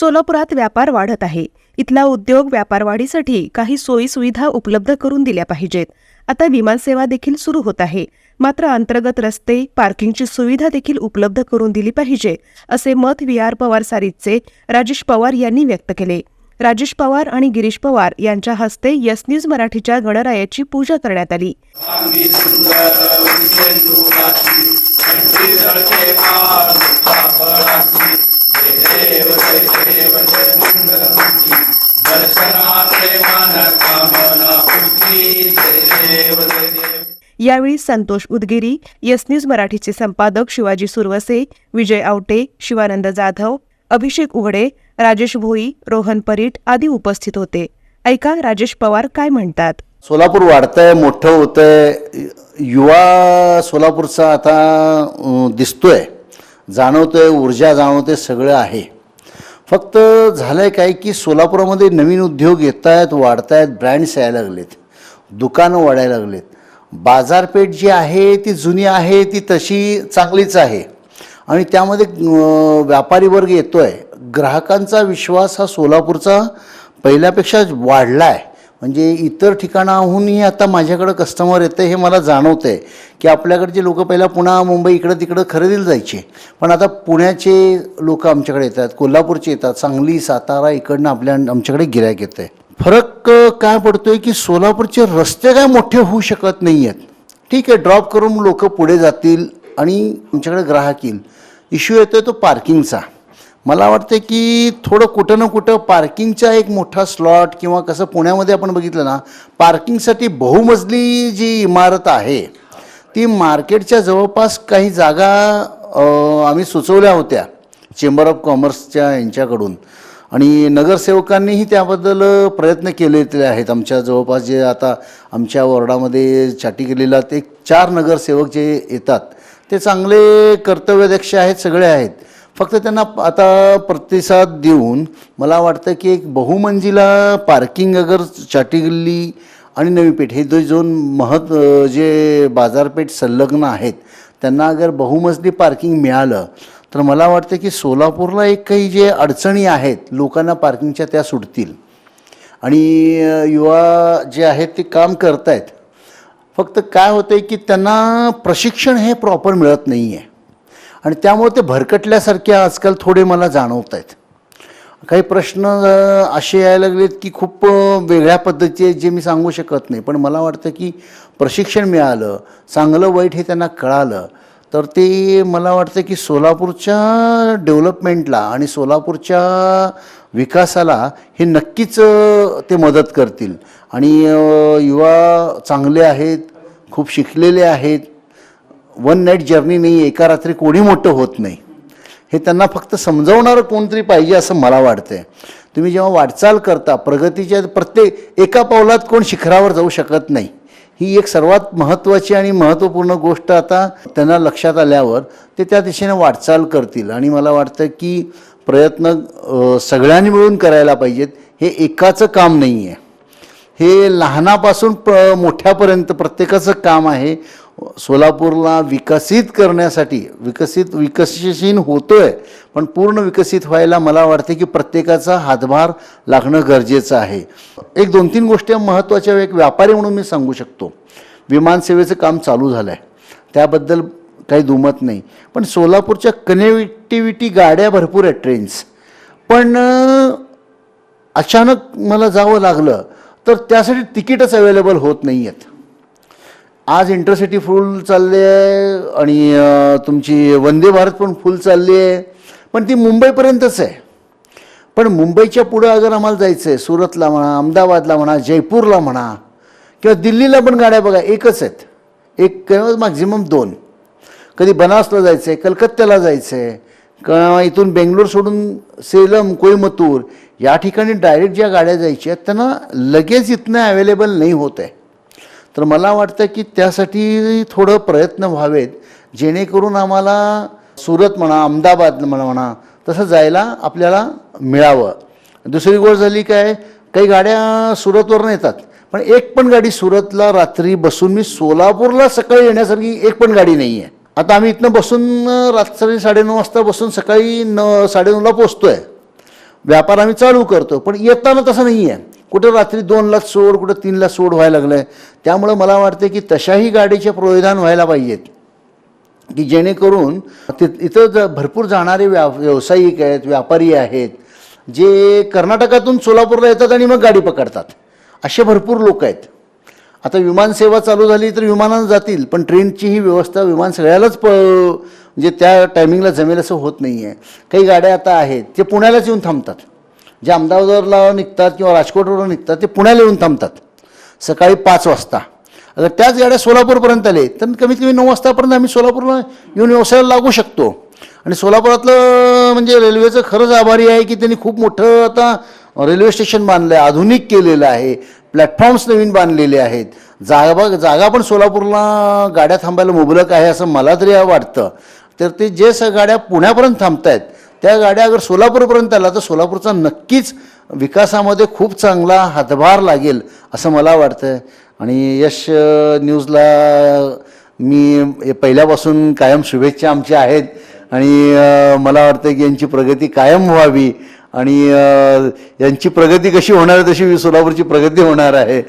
सोलापुरात व्यापार वाढत आहे. इथला उद्योग व्यापार वाढीसाठी काही सोयी सुविधा उपलब्ध करून दिल्या पाहिजेत. आता विमानसेवा देखील सुरू होत आहे. मात्र अंतर्गत रस्ते पार्किंगची सुविधा देखील उपलब्ध करून दिली पाहिजे असे मत व्ही. आर. पवार सारीतचे राजेश पवार यांनी व्यक्त केले. राजेश पवार आणि गिरीश पवार यांच्या हस्ते यस न्यूज मराठीच्या गणरायाची पूजा करण्यात आली. यावेळी संतोष उदगिरी यस न्यूज मराठीचे संपादक शिवाजी सुरवसे विजय आवटे शिवानंद जाधव अभिषेक उघडे राजेश भोई रोहन परीट आदी उपस्थित होते. ऐका राजेश पवार काय म्हणतात? सोलापूर वाढतंय मोठं होतंय. युवा सोलापूरचा आता दिसतोय. जाणवतं जाणवतोय ऊर्जा जाणवते सगळं आहे. फक्त झालं आहे काय की सोलापुरामध्ये नवीन उद्योग येत आहेत वाढत आहेत ब्रँड्स यायला लागलेत. दुकानं वाढायला लागलेत. बाजारपेठ जी आहे ती जुनी आहे ती तशी चांगलीच आहे. आणि त्यामध्ये व्यापारी वर्ग येतो आहे ग्राहकांचा विश्वास हा सोलापूरचा पहिल्यापेक्षा वाढला आहे म्हणजे इतर ठिकाणाहूनही आता माझ्याकडं कस्टमर येतं हे मला जाणवतं आहे की आपल्याकडचे लोक पहिला पुन्हा मुंबई इकडं तिकडं खरेदीला जायचे. पण आता पुण्याचे लोक आमच्याकडे येतात कोल्हापूरचे येतात सांगली सातारा इकडनं आपल्या आमच्याकडे गिरायक येतं आहे फरक काय पडतो आहे की सोलापूरचे रस्ते काय मोठे होऊ शकत नाही आहेत ठीक आहे ड्रॉप करून लोक पुढे जातील आणि आमच्याकडे ग्राहक येईल. इश्यू येतो आहे तो पार्किंगचा मला वाटतं की थोडं कुठं ना कुठं पार्किंगचा एक मोठा स्लॉट किंवा कसं पुण्यामध्ये आपण बघितलं ना पार्किंगसाठी बहुमजली जी इमारत आहे ती मार्केटच्या जवळपास काही जागा आम्ही सुचवल्या होत्या चेंबर ऑफ कॉमर्सच्या यांच्याकडून. आणि नगरसेवकांनीही त्याबद्दल प्रयत्न केलेले आहेत. आमच्या जवळपास जे आता आमच्या वॉर्डामध्ये छाटी केलेला ते चार नगरसेवक जे येतात ते चांगले कर्तव्यदक्ष आहेत सगळे आहेत. फक्त त्यांना आता प्रतिसाद देऊन मला वाटतं की एक बहुमंजिला पार्किंग अगर चाटी गल्ली आणि नवी पेठ हे दो दोन महत् जे बाजारपेठ संलग्न आहेत त्यांना अगर बहुमजली पार्किंग मिळालं तर मला वाटतं की सोलापूरला एक काही जे अडचणी आहेत लोकांना पार्किंगच्या त्या सुटतील. आणि युवा जे आहेत ते काम करतायत. फक्त काय होतं आहे की त्यांना प्रशिक्षण हे प्रॉपर मिळत नाही आहे आणि त्यामुळे ते भरकटल्यासारखे आजकाल थोडे मला जाणवत आहेत. काही प्रश्न असे यायला लागलेत की खूप वेगळ्या पद्धतीचे जे मी सांगू शकत नाही. पण मला वाटतं की प्रशिक्षण मिळालं चांगलं वाईट हे त्यांना कळालं तर ते मला वाटतं की सोलापूरच्या डेव्हलपमेंटला आणि सोलापूरच्या विकासाला हे नक्कीच ते मदत करतील. आणि युवा चांगले आहेत खूप शिकलेले आहेत वन नाईट जर्नी नाही एका रात्री कोणी मोठं होत नाही. हे त्यांना फक्त समजवणारं कोणतरी पाहिजे असं मला वाटतंय. तुम्ही जेव्हा वाटचाल करता प्रगतीच्या प्रत्येक एका पावलात कोण शिखरावर जाऊ शकत नाही. ही एक सर्वात महत्त्वाची आणि महत्त्वपूर्ण गोष्ट आता त्यांना लक्षात आल्यावर ते त्या दिशेने वाटचाल करतील. आणि मला वाटतं की प्रयत्न सगळ्यांनी मिळून करायला पाहिजेत. हे एकाचं काम नाही आहे हे लहानापासून प मोठ्यापर्यंत प्रत्येकाचं काम आहे. सोलापूरला विकसित करण्यासाठी विकसित विकसनशील होतोय पण पूर्ण विकसित व्हायला मला वाटते की प्रत्येकाचा हातभार लागणं गरजेचं आहे. एक दोन तीन गोष्टी महत्त्वाच्या एक व्यापारी म्हणून मी सांगू शकतो. विमानसेवेचं काम चालू झालं आहे त्याबद्दल काही दुमत नाही. पण सोलापूरच्या कनेक्टिव्हिटी गाड्या भरपूर आहेत ट्रेन्स. पण अचानक मला जावं लागलं तर त्यासाठी तिकीटच अवेलेबल होत नाही आहेत आज इंटरसिटी फुल चालली आहे आणि तुमची वंदे भारत पण फुल चालली आहे. पण ती मुंबईपर्यंतच आहे. पण मुंबईच्या पुढं अगर आम्हाला जायचं आहे सुरतला म्हणा अहमदाबादला म्हणा जयपूरला म्हणा किंवा दिल्लीला पण गाड्या बघा एकच आहेत. एक मॅक्झिमम दोन. कधी बनासला जायचं आहे कलकत्त्याला जायचं आहे किंवा इथून बेंगलोर सोडून सेलम कोईमतूर या ठिकाणी डायरेक्ट ज्या गाड्या जायच्या आहेत त्यांना लगेच इथनं अवेलेबल नाही होत आहे. तर मला वाटतं की त्यासाठी थोडं प्रयत्न व्हावेत जेणेकरून आम्हाला सुरत म्हणा अहमदाबाद म्हणा म्हणा तसं जायला आपल्याला मिळावं. दुसरी गोष्ट झाली काय काही गाड्या सुरतवरून येतात पण एक पण गाडी सुरतला रात्री बसून मी सोलापूरला सकाळी येण्यासारखी एक पण गाडी नाही आहे. आता आम्ही इथनं बसून रात्री साडेनऊ वाजता बसून सकाळी न साडेनऊला पोचतो आहे व्यापार आम्ही चालू करतो पण येताना तसं नाही आहे. कुठं रात्री दोनला सोड कुठं तीनला सोड व्हायला लागलं आहे त्यामुळं मला वाटतं की तशाही गाडीचे प्रोविधान व्हायला पाहिजेत. की जेणेकरून ति इथं ज भरपूर जाणारे व्या व्यावसायिक आहेत व्यापारी आहेत जे कर्नाटकातून सोलापूरला येतात आणि मग गाडी पकडतात. असे भरपूर लोक आहेत. आता विमानसेवा चालू झाली तर विमानानं जातील पण ट्रेनची ही व्यवस्था विमान सगळ्यालाच प म्हणजे त्या टायमिंगला जमेल असं होत नाही आहे काही गाड्या आता आहेत ते पुण्यालाच येऊन थांबतात. जे अहमदाबादवरला निघतात किंवा राजकोटवरून निघतात ते पुण्याला येऊन थांबतात. सकाळी पाच वाजता. आता त्याच गाड्या सोलापूरपर्यंत आले तर कमीत कमी नऊ वाजतापर्यंत आम्ही सोलापूरला येऊन व्यवसायाला लागू शकतो. आणि सोलापुरातलं म्हणजे रेल्वेचं खरंच आभारी आहे की त्यांनी खूप मोठं आता रेल्वे स्टेशन बांधलं आहे आधुनिक केलेलं आहे प्लॅटफॉर्म्स नवीन बांधलेले आहेत. जागा जागा पण सोलापूरला गाड्या थांबायला मुबलक आहे असं मला तरी वाटतं. तर ते जे स गाड्या पुण्यापर्यंत थांबत आहेत त्या गाड्या अगर सोलापूरपर्यंत आल्या तर सोलापूरचा नक्कीच विकासामध्ये खूप चांगला हातभार लागेल असं मला वाटतं आणि यश न्यूजला मी पहिल्यापासून कायम शुभेच्छा आमच्या आहेत. आणि मला वाटतं की यांची प्रगती कायम व्हावी. आणि यांची प्रगती कशी होणार आहे तशी सोलापूरची प्रगती होणार आहे.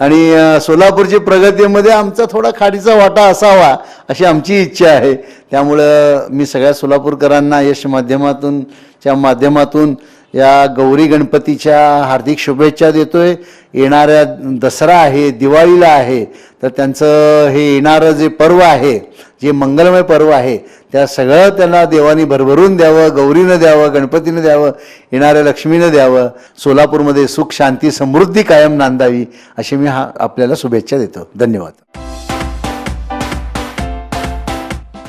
आणि सोलापूरची प्रगतीमध्ये आमचा थोडा खाडीचा वाटा असावा अशी आमची इच्छा आहे. त्यामुळं मी सगळ्या सोलापूरकरांना यश माध्यमातून च्या माध्यमातून या गौरी गणपतीच्या हार्दिक शुभेच्छा देतोय. येणाऱ्या दसरा आहे दिवाळीला आहे तर त्यांचं हे येणारं जे पर्व आहे जे मंगलमय पर्व आहे त्या सगळं त्यांना देवानी भरभरून द्यावं गौरीनं द्यावं गणपतीनं द्यावं येणाऱ्या लक्ष्मीनं द्यावं सोलापूरमध्ये सुख शांती समृद्धी कायम नांदावी अशी मी हा आपल्याला शुभेच्छा देतो. धन्यवाद.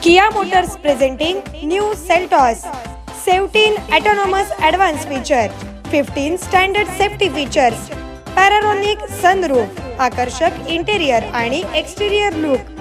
Kia Motors presenting new Seltos 17 autonomous advanced feature, 15 standard safety features, panoramic sunroof आकर्षक इंटेरियर आणि एक्सटेरियर लुक.